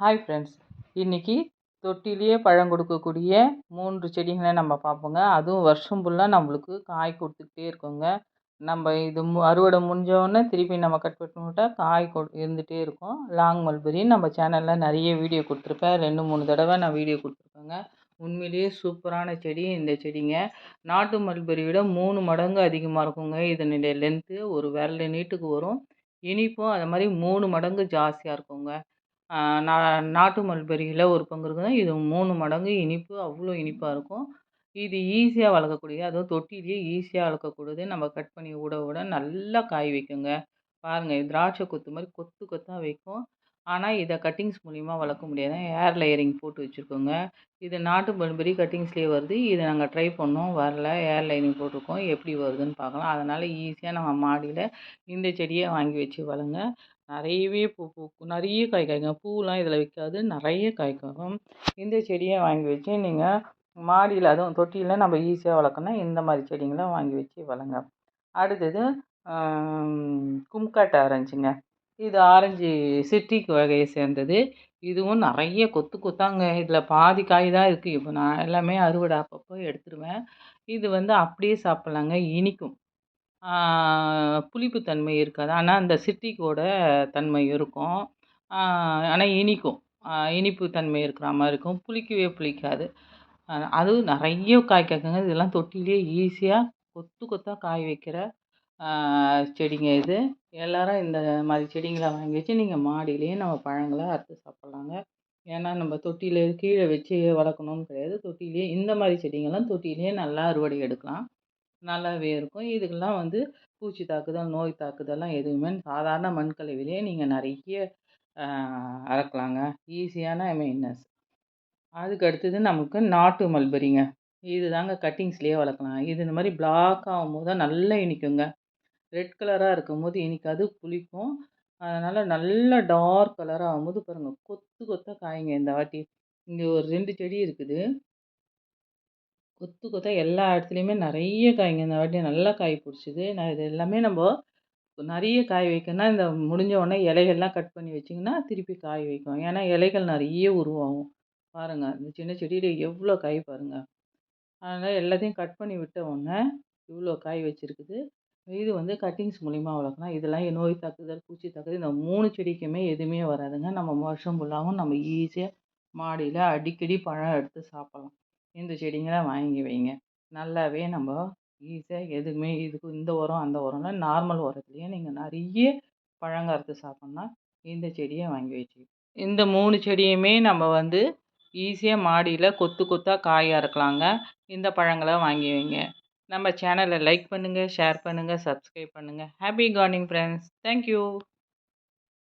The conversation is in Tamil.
ஹாய் ஃப்ரெண்ட்ஸ் இன்றைக்கி தொட்டிலேயே பழம் கொடுக்கக்கூடிய மூன்று செடிங்களை நம்ம பார்ப்போங்க. அதுவும் வருஷம் ஃபுல்லாக நம்மளுக்கு காய் கொடுத்துக்கிட்டே இருக்குங்க. நம்ம இது மு அறுவடை முடிஞ்சோடனே திருப்பி நம்ம கட் பண்ணிவிட்டா காய் கொ இருந்துகிட்டே இருக்கும். லாங் மல்பெரி நம்ம சேனலில் நிறைய வீடியோ கொடுத்துருப்பேன். ரெண்டு மூணு தடவை நான் வீடியோ கொடுத்துருக்கேங்க. உண்மையிலேயே சூப்பரான செடி இந்த செடிங்க. நாட்டு மல்பெரி விட மூணு மடங்கு அதிகமாக இருக்குங்க. இதனுடைய லென்த்து ஒரு விரல் நீட்டுக்கு வரும். இனிப்பும் அது மாதிரி மூணு மடங்கு ஜாஸ்தியாக இருக்குங்க. நா நாட்டு மல்பெரியில் ஒரு பங்கு இருக்குதுன்னா இது மூணு மடங்கு இனிப்பு அவ்வளோ இனிப்பாக இருக்கும். இது ஈஸியாக வளர்க்கக்கூடியது அதுவும் தொட்டிலேயே ஈஸியாக வளர்க்கக்கூடியது. நம்ம கட் பண்ணி விட விட நல்லா காய் வைக்குங்க. பாருங்கள் திராட்சை கொத்து மாதிரி கொத்து கொத்தாக வைக்கும். ஆனால் இதை கட்டிங்ஸ் மூலிமா வளர்க்க முடியாது. ஏர் லேயரிங் போட்டு வச்சுருக்கோங்க. இது நாட்டு மல்பெரி கட்டிங்ஸ்லேயே வருது. இதை நாங்கள் ட்ரை பண்ணோம். வரல. ஏர் லைனிங் போட்டிருக்கோம். எப்படி வருதுன்னு பார்க்கலாம். அதனால் ஈஸியாக நம்ம மாடியில் இந்த செடியை வாங்கி வச்சு வளருங்க. நிறையவே பூ பூக்கும் நிறைய காய் காய்க்கும் பூவெலாம் இதில் வைக்காது. நிறைய காய்க்கும் இந்த செடியை வாங்கி வச்சு நீங்கள் மாடியில் அதுவும் தொட்டியில் நம்ம ஈஸியாக வளர்க்கணும் இந்த மாதிரி செடிங்களை வாங்கி வச்சு வளங்க அடுத்தது கும்காட்டு ஆரஞ்சுங்க. இது ஆரஞ்சு சிட்ரிக் வகையை சேர்ந்தது. இதுவும் நிறைய கொத்து கொத்தாங்க. இதில் பாதி காய் தான் இருக்குது இப்போ நான் எல்லாமே அறுவடை அப்பப்போ எடுத்துருவேன். இது வந்து அப்படியே சாப்பிட்லாங்க. இனிக்கும். புளிப்பு தன்மை இருக்காது. ஆனால் அந்த சிட்டிக்கோட தன்மை இருக்கும். ஆனால் இனிக்கும். இனிப்பு தன்மை இருக்கிற மாதிரி இருக்கும். புளிக்கவே புளிக்காது. அதுவும் நிறைய காய் காய்க்குங்க இதெல்லாம் தொட்டிலேயே ஈஸியாக கொத்து கொத்தாக காய் வைக்கிற செடிங்க இது. எல்லோரும் இந்த மாதிரி செடிங்களை வாங்கி வச்சு நீங்கள் மாடியிலேயே நம்ம பழங்களை அறுத்து சாப்பிட்லாங்க. ஏன்னா நம்ம தொட்டியில் கீழே வச்சு வளர்க்கணுன்னு கிடையாது. தொட்டிலேயே இந்த மாதிரி செடிங்கள்லாம் தொட்டிலேயே நல்லா அறுவடை எடுக்கலாம். நல்லாவே இருக்கும். இதுக்கெல்லாம் வந்து பூச்சி தாக்குதல் நோய் தாக்குதல்லாம் எதுவுமே சாதாரண மண்கலவையிலே நீங்கள் நிறைய அறக்கலாங்க. ஈஸியான மெயின்டெனன்ஸ் அதுக்கு அடுத்தது நமக்கு நாட்டு மல்பெரிங்க. இது தாங்க கட்டிங்ஸ்லேயே வளர்க்கலாம். இது இந்த மாதிரி பிளாக் ஆகும்போது தான் நல்லா இனிக்குங்க. ரெட் கலராக இருக்கும்போது இனிக்காது புளிக்கும். அதனால் நல்லா டார்க் கலராக ஆகும்போது பாருங்கள் கொத்து கொத்தாக காய்ங்க இந்த வாட்டி. இங்கே ஒரு ரெண்டு செடி இருக்குது. கொத்து கொத்தா எல்லா இடத்துலையுமே நிறைய காய்ங்க. இந்த வாட்டி நல்லா காய் பிடிச்சிது. நான் இது எல்லாமே நம்ம நிறைய காய் வைக்கணும்னா இந்த முடிஞ்ச உடனே இலைகள்லாம் கட் பண்ணி வச்சிங்கன்னா திருப்பி காய் வைக்கும் ஏன்னா இலைகள் நிறைய உருவாகும். பாருங்கள் இந்த சின்ன செடியில் எவ்வளோ காய் பாருங்கள் அதனால் எல்லாத்தையும் கட் பண்ணி விட்ட உடனே இவ்வளோ காய் வச்சுருக்குது. இது வந்து கட்டிங்ஸ் மூலிமா வளர்க்கலாம். இதெல்லாம் நோய் தாக்குதல் பூச்சி தாக்குதல் இந்த மூணு செடிக்குமே எதுவுமே வராதுங்க. நம்ம வருஷம் ஃபுல்லாகவும் நம்ம ஈஸியாக மாடியில் அடிக்கடி பழம் எடுத்து சாப்பிட்லாம். இந்த செடிங்களாம் வாங்கி வைங்க. நல்லாவே நம்ம ஈஸியாக எதுவுமே இதுக்கு இந்த உரம் அந்த உரம்னா நார்மல் உரத்துலேயே நீங்கள் நிறைய பழங்க அறுத்து சாப்பிட்னா இந்த செடியை வாங்கி வச்சு இந்த மூணு செடியுமே நம்ம வந்து ஈஸியாக மாடியில் கொத்து கொத்தாக காய் அறுக்கலாங்க இந்த பழங்களை வாங்கி வைங்க. நம்ம சேனலை லைக் பண்ணுங்கள் ஷேர் பண்ணுங்கள் சப்ஸ்கிரைப் பண்ணுங்கள் ஹாப்பி கார்னிங் ஃப்ரெண்ட்ஸ். தேங்க்யூ.